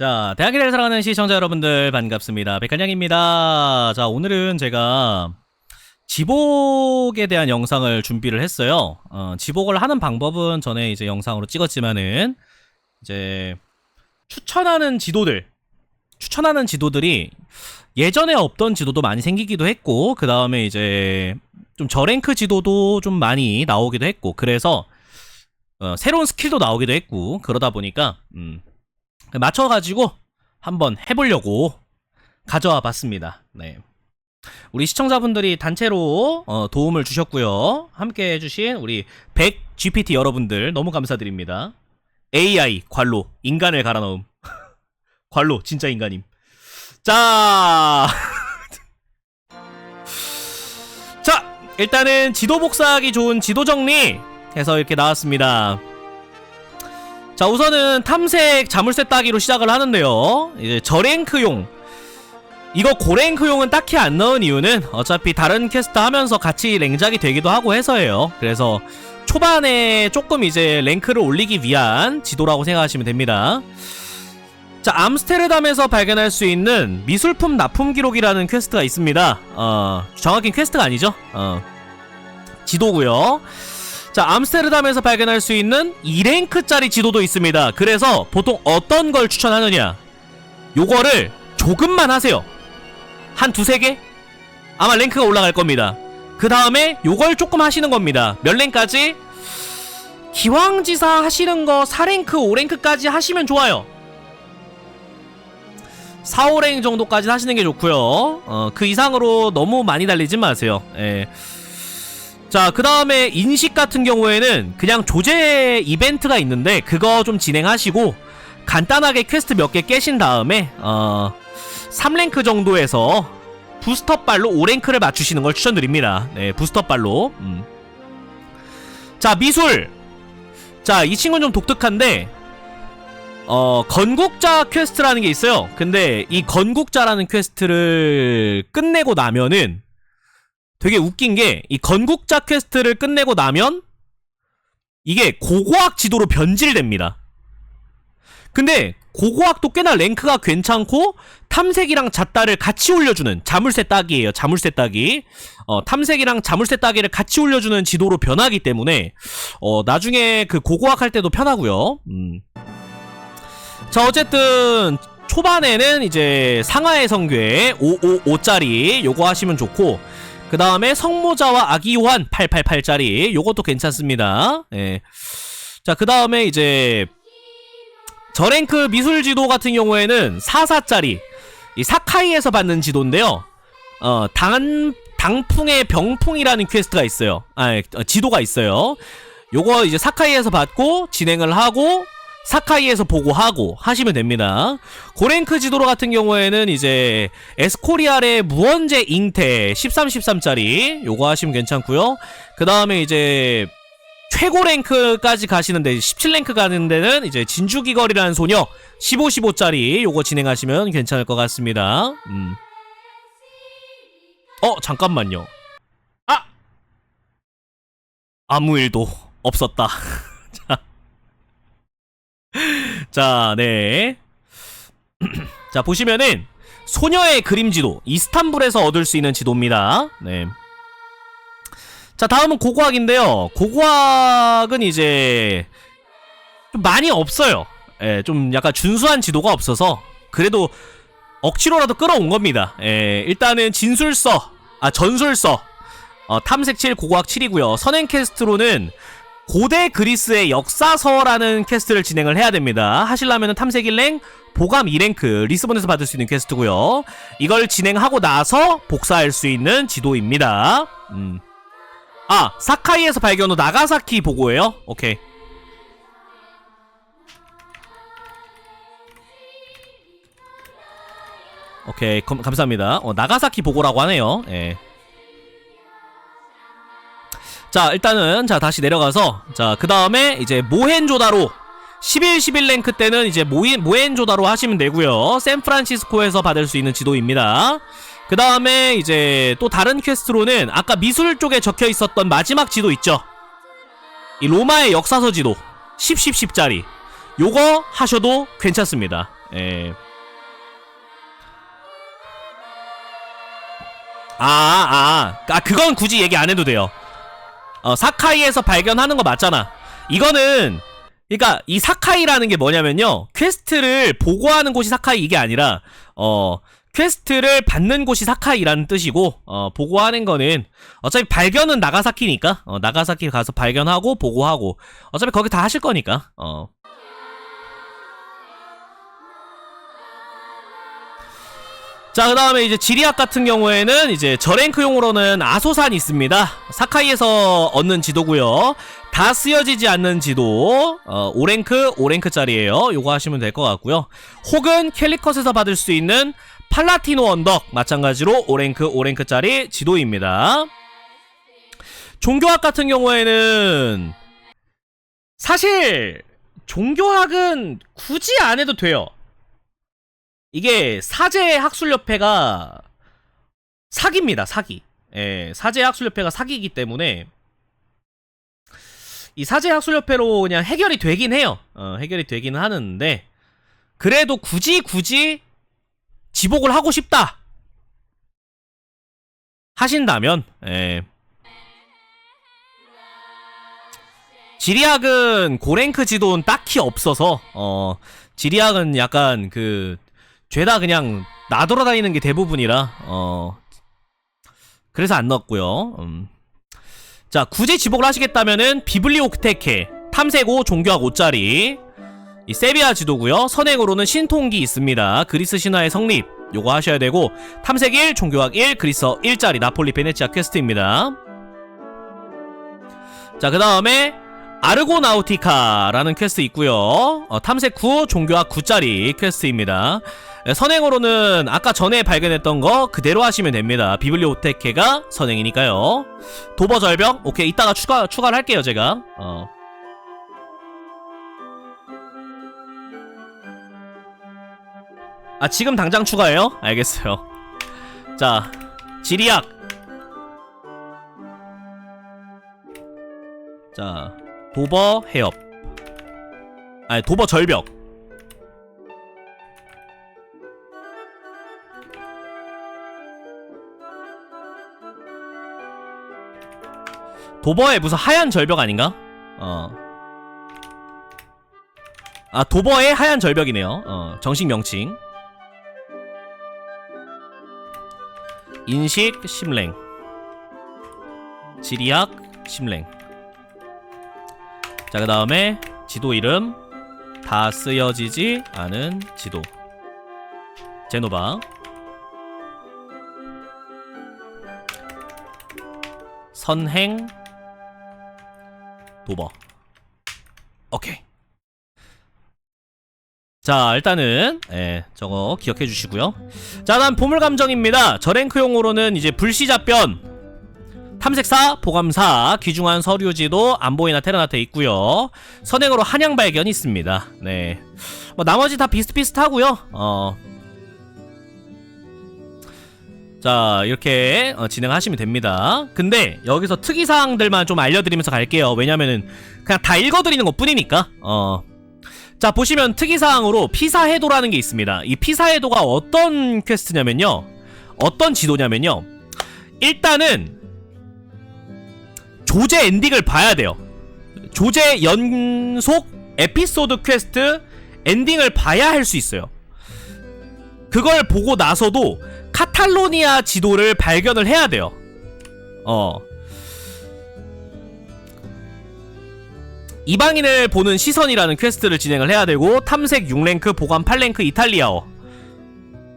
자, 대학기를 사랑하는 시청자 여러분들 반갑습니다. 백한양입니다. 자, 오늘은 제가 지복에 대한 영상을 준비를 했어요. 어, 지복을 하는 방법은 전에 이제 영상으로 찍었지만은 이제 추천하는 지도들, 추천하는 지도들이 예전에 없던 지도도 많이 생기기도 했고, 그 다음에 이제 좀 저랭크 지도도 좀 많이 나오기도 했고, 그래서 어, 새로운 스킬도 나오기도 했고, 그러다 보니까, 음, 맞춰가지고 한번 해보려고 가져와 봤습니다. 네. 우리 시청자분들이 단체로 어, 도움을 주셨고요. 함께 해주신 우리 100 GPT 여러분들 너무 감사드립니다. AI 관로 인간을 갈아 넣음. 관로 진짜 인간임. 자, 자 일단은 지도 복사하기 좋은 지도 정리 해서 이렇게 나왔습니다. 자 우선은 탐색 자물쇠 따기로 시작을 하는데요. 이제 저랭크용. 이거 고랭크용은 딱히 안 넣은 이유는 어차피 다른 퀘스트 하면서 같이 랭작이 되기도 하고 해서예요. 그래서 초반에 조금 이제 랭크를 올리기 위한 지도라고 생각하시면 됩니다. 자 암스테르담에서 발견할 수 있는 미술품 납품 기록이라는 퀘스트가 있습니다. 어 정확히 퀘스트가 아니죠? 어 지도고요 자, 암스테르담에서 발견할 수 있는 2랭크짜리 지도도 있습니다. 그래서 보통 어떤 걸 추천하느냐? 요거를 조금만 하세요. 한 두세 개? 아마 랭크가 올라갈 겁니다. 그 다음에 요걸 조금 하시는 겁니다. 몇 랭까지? 기왕지사 하시는 거 4랭크, 5랭크까지 하시면 좋아요. 4, 5랭 정도까지 하시는 게 좋고요. 어, 그 이상으로 너무 많이 달리지 마세요. 예. 자, 그 다음에 인식 같은 경우에는 그냥 조제 이벤트가 있는데 그거 좀 진행하시고 간단하게 퀘스트 몇 개 깨신 다음에 어 3랭크 정도에서 부스터발로 5랭크를 맞추시는 걸 추천드립니다. 네, 부스터발로. 음. 자, 미술. 자, 이 친구는 좀 독특한데 어, 건국자 퀘스트라는 게 있어요. 근데 이 건국자라는 퀘스트를 끝내고 나면은 되게 웃긴 게 이 건국자 퀘스트를 끝내고 나면 이게 고고학 지도로 변질됩니다. 근데 고고학도 꽤나 랭크가 괜찮고 탐색이랑 잣다를 같이 올려주는 자물쇠 따기예요. 자물쇠 따기. 어, 탐색이랑 자물쇠 따기를 같이 올려주는 지도로 변하기 때문에 어, 나중에 그 고고학 할 때도 편하고요. 음. 자 어쨌든 초반에는 이제 상하의 성괴 555짜리 요거 하시면 좋고 그 다음에 성모자와 아기요한 888짜리 요것도 괜찮습니다. 예. 자, 그 다음에 이제 저랭크 미술 지도 같은 경우에는 44짜리 이 사카이에서 받는 지도인데요. 어, 당, 당풍의 병풍이라는 퀘스트가 있어요. 아, 어, 지도가 있어요. 요거 이제 사카이에서 받고 진행을 하고 사카이에서 보고하고 하시면 됩니다. 고랭크 지도로 같은 경우에는 이제 에스코리알의 무언제 잉태 13, 13짜리 요거 하시면 괜찮고요. 그 다음에 이제 최고 랭크까지 가시는데 17랭크 가는 데는 이제 진주기걸이라는 소녀 15, 15짜리 요거 진행하시면 괜찮을 것 같습니다. 음. 어 잠깐만요. 아 아무 일도 없었다. 자. 자, 네. 자, 보시면은 소녀의 그림 지도 이스탄불에서 얻을 수 있는 지도입니다. 네. 자, 다음은 고고학인데요. 고고학은 이제 좀 많이 없어요. 예, 좀 약간 준수한 지도가 없어서 그래도 억지로라도 끌어온 겁니다. 예, 일단은 진술서, 아 전술서, 어, 탐색 7 고고학 7이고요. 선행 캐스트로는 고대 그리스의 역사서라는 퀘스트를 진행을 해야 됩니다. 하실라면 탐색 1랭, 보감 2랭크, 리스본에서 받을 수 있는 퀘스트고요. 이걸 진행하고 나서 복사할 수 있는 지도입니다. 음. 아, 사카이에서 발견 후 나가사키 보고예요. 오케이. 오케이, 감, 감사합니다. 어, 나가사키 보고라고 하네요. 예. 자 일단은 자 다시 내려가서 자 그 다음에 이제 모헨조다로 11, 11 랭크 때는 이제 모인, 모헨조다로 하시면 되고요 샌프란시스코에서 받을 수 있는 지도입니다 그 다음에 이제 또 다른 퀘스트로는 아까 미술 쪽에 적혀 있었던 마지막 지도 있죠 이 로마의 역사서 지도 10, 10, 10짜리 요거 하셔도 괜찮습니다. 예. 아, 아, 아, 그건 굳이 얘기 안 해도 돼요. 어, 사카이에서 발견하는 거 맞잖아. 이거는, 그니까, 이 사카이라는 게 뭐냐면요. 퀘스트를 보고하는 곳이 사카이 이게 아니라, 어, 퀘스트를 받는 곳이 사카이라는 뜻이고, 어, 보고하는 거는, 어차피 발견은 나가사키니까, 어, 나가사키 가서 발견하고, 보고하고, 어차피 거기 다 하실 거니까, 어. 자, 그 다음에 이제 지리학 같은 경우에는 이제 저랭크용으로는 아소산이 있습니다. 사카이에서 얻는 지도고요 다 쓰여지지 않는 지도, 어, 5랭크, 5랭크짜리에요. 요거 하시면 될 것 같고요 혹은 캘리컷에서 받을 수 있는 팔라티노 언덕, 마찬가지로 5랭크, 5랭크짜리 지도입니다. 종교학 같은 경우에는 사실 종교학은 굳이 안 해도 돼요. 이게 사제 학술협회가 사기입니다, 사기. 예, 사제 학술협회가 사기이기 때문에 이 사제 학술협회로 그냥 해결이 되긴 해요. 어, 해결이 되기는 하는데 그래도 굳이 굳이 지복을 하고 싶다 하신다면 예. 지리학은 고랭크 지도는 딱히 없어서 어 지리학은 약간 그 죄다 그냥 나돌아다니는 게 대부분이라 어 그래서 안 넣었고요. 음. 자 굳이 지복을 하시겠다면은 비블리오크테케 탐색 5 종교학 5짜리 이 세비야 지도고요. 선행으로는 신통기 있습니다. 그리스 신화의 성립 요거 하셔야 되고 탐색 1 종교학 1 그리스어 1짜리 나폴리 베네치아 퀘스트입니다. 자 그 다음에 아르고나우티카라는 퀘스트 있고요. 어, 탐색 9 종교학 9짜리 퀘스트입니다. 예, 선행으로는 아까 전에 발견했던 거 그대로 하시면 됩니다. 비블리오테케가 선행이니까요. 도버 절벽 오케이 이따가 추가 추가를 할게요 제가. 어. 아 지금 당장 추가해요? 알겠어요. 자 지리학. 자 도버 해협. 아니 도버 절벽. 도버의 무슨 하얀 절벽 아닌가? 어. 아, 도버의 하얀 절벽이네요. 어, 정식 명칭. 인식 심랭. 지리학 심랭. 자, 그 다음에 지도 이름. 다 쓰여지지 않은 지도. 제노바. 선행 도버 오케이. 자 일단은 예 저거 기억해 주시고요. 자 다음 보물감정입니다. 저랭크용으로는 이제 불시잡변 탐색사, 보감사, 귀중한 서류지도 안보이나 테라나테 있고요. 선행으로 한양 발견이 있습니다. 네 뭐 나머지 다 비슷비슷하고요. 어 자 이렇게 어, 진행하시면 됩니다. 근데 여기서 특이사항들만 좀 알려드리면서 갈게요. 왜냐면은 그냥 다 읽어드리는 것 뿐이니까. 어. 자 보시면 특이사항으로 피사해도라는 게 있습니다. 이 피사해도가 어떤 퀘스트냐면요. 어떤 지도냐면요. 일단은 조제 엔딩을 봐야 돼요. 조제 연속 에피소드 퀘스트 엔딩을 봐야 할 수 있어요 그걸 보고 나서도 카탈로니아 지도를 발견을 해야 돼요. 어. 이방인을 보는 시선이라는 퀘스트를 진행을 해야 되고 탐색 6랭크, 보관 8랭크 이탈리아어.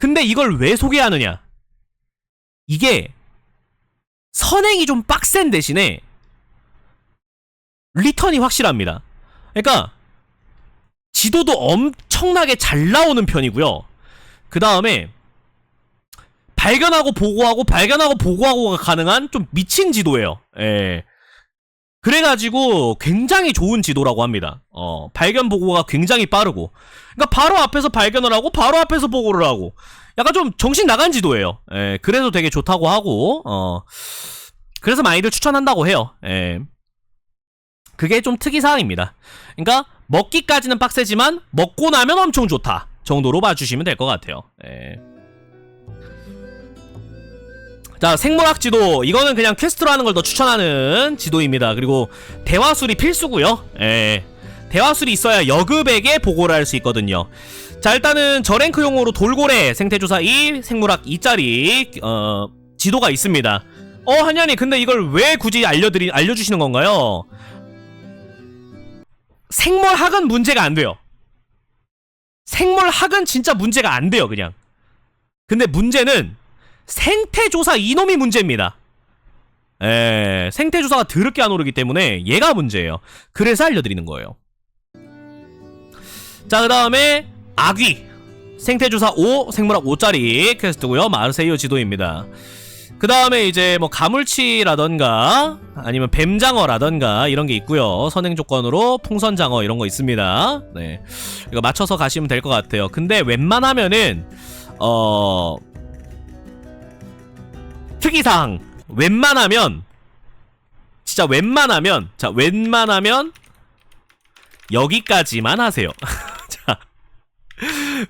근데 이걸 왜 소개하느냐? 이게 선행이 좀 빡센 대신에 리턴이 확실합니다. 그러니까 지도도 엄청나게 잘 나오는 편이고요. 그 다음에 발견하고 보고하고 발견하고 보고하고가 가능한 좀 미친 지도예요. 예. 그래가지고 굉장히 좋은 지도라고 합니다. 어, 발견 보고가 굉장히 빠르고. 그러니까 바로 앞에서 발견을 하고 바로 앞에서 보고를 하고. 약간 좀 정신 나간 지도예요. 예. 그래서 되게 좋다고 하고. 어. 그래서 많이들 추천한다고 해요. 예. 그게 좀 특이 사항입니다. 그러니까 먹기까지는 빡세지만 먹고 나면 엄청 좋다 정도로 봐주시면 될 것 같아요. 예. 자 생물학 지도 이거는 그냥 퀘스트로 하는 걸 더 추천하는 지도입니다. 그리고 대화술이 필수고요. 예. 대화술이 있어야 여급에게 보고를 할 수 있거든요. 자 일단은 저랭크용으로 돌고래 생태조사 2 생물학 2짜리 어 지도가 있습니다. 어 한현이 근데 이걸 왜 굳이 알려드리 알려주시는 건가요? 생물학은 문제가 안 돼요. 생물학은 진짜 문제가 안 돼요 그냥. 근데 문제는 생태조사 이놈이 문제입니다. 에 생태조사가 더럽게 안 오르기 때문에 얘가 문제예요. 그래서 알려드리는 거예요. 자, 그 다음에 아귀 생태조사 5 생물학 5짜리 퀘스트고요. 마르세이어 지도입니다. 그 다음에 이제 뭐 가물치라던가 아니면 뱀장어라던가 이런 게 있고요. 선행 조건으로 풍선장어 이런 거 있습니다. 네, 이거 맞춰서 가시면 될 것 같아요. 근데 웬만하면은 어 특이사항 웬만하면 진짜 웬만하면 자 웬만하면 여기까지만 하세요. 자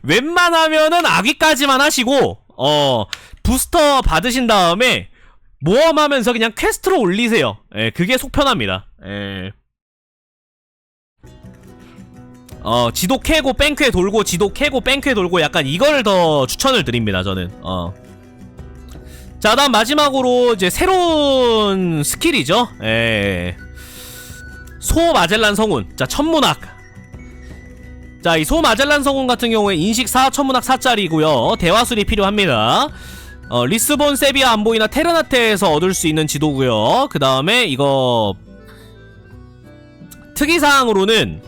웬만하면은 아기까지만 하시고 어 부스터 받으신 다음에 모험하면서 그냥 퀘스트로 올리세요. 예, 그게 속편합니다. 예. 어, 지도 캐고 뺑쾌 돌고 지도 캐고 뺑쾌 돌고 약간 이걸 더 추천을 드립니다, 저는. 어. 자, 다음 마지막으로 이제 새로운 스킬이죠. 예. 소 마젤란 성운. 자, 천문학. 자, 이 소 마젤란 성운 같은 경우에 인식 4, 천문학 4짜리고요. 대화술이 필요합니다. 어, 리스본, 세비야, 안 보이나 테르나테에서 얻을 수 있는 지도고요. 그 다음에 이거 특이사항으로는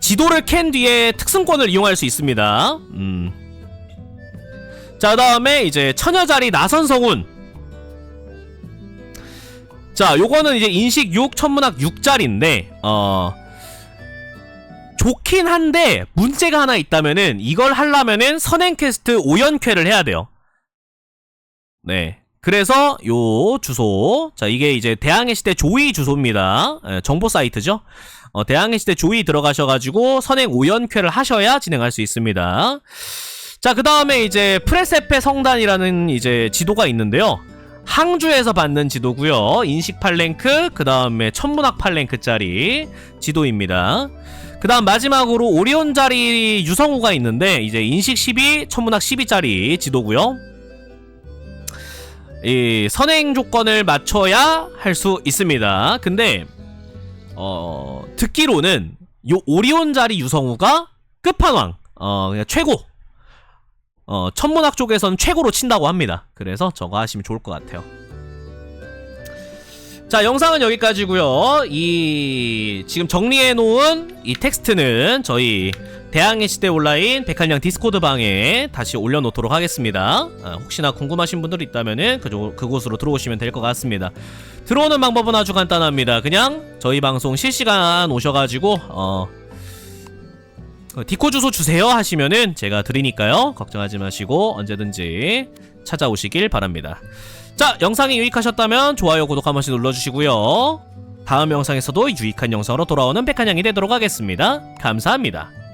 지도를 캔 뒤에 특승권을 이용할 수 있습니다. 음. 자, 그 다음에 이제 처녀자리 나선성운. 자, 요거는 이제 인식 6, 천문학 6짜리인데, 어, 좋긴 한데, 문제가 하나 있다면은, 이걸 하려면은 선행 퀘스트 5연쾌를 해야 돼요. 네. 그래서 요 주소. 자 이게 이제 대항해 시대 조이 주소입니다. 예, 정보 사이트죠? 어, 대항해 시대 조이 들어가셔가지고 선행 5연쾌를 하셔야 진행할 수 있습니다. 자 그 다음에 이제 프레세페 성단이라는 이제 지도가 있는데요. 항주에서 받는 지도고요. 인식 8랭크 그 다음에 천문학 8랭크짜리 지도입니다. 그 다음 마지막으로 오리온 자리 유성우가 있는데 이제 인식 12 천문학 12짜리 지도고요 이 선행 조건을 맞춰야 할 수 있습니다. 근데 어 듣기로는 요 오리온 자리 유성우가 끝판왕 어 그냥 최고 어 천문학 쪽에선 최고로 친다고 합니다. 그래서 저거 하시면 좋을 것 같아요. 자 영상은 여기까지고요. 이 지금 정리해 놓은 이 텍스트는 저희 대항해 시대 온라인 백한양 디스코드 방에 다시 올려놓도록 하겠습니다. 아, 혹시나 궁금하신 분들 있다면은 그쪽 그곳으로 들어오시면 될 것 같습니다. 들어오는 방법은 아주 간단합니다. 그냥 저희 방송 실시간 오셔가지고 어. 어, 디코 주소 주세요 하시면은 제가 드리니까요 걱정하지 마시고 언제든지 찾아오시길 바랍니다 자 영상이 유익하셨다면 좋아요 구독 한 번씩 눌러주시고요 다음 영상에서도 유익한 영상으로 돌아오는 백한양이 되도록 하겠습니다 감사합니다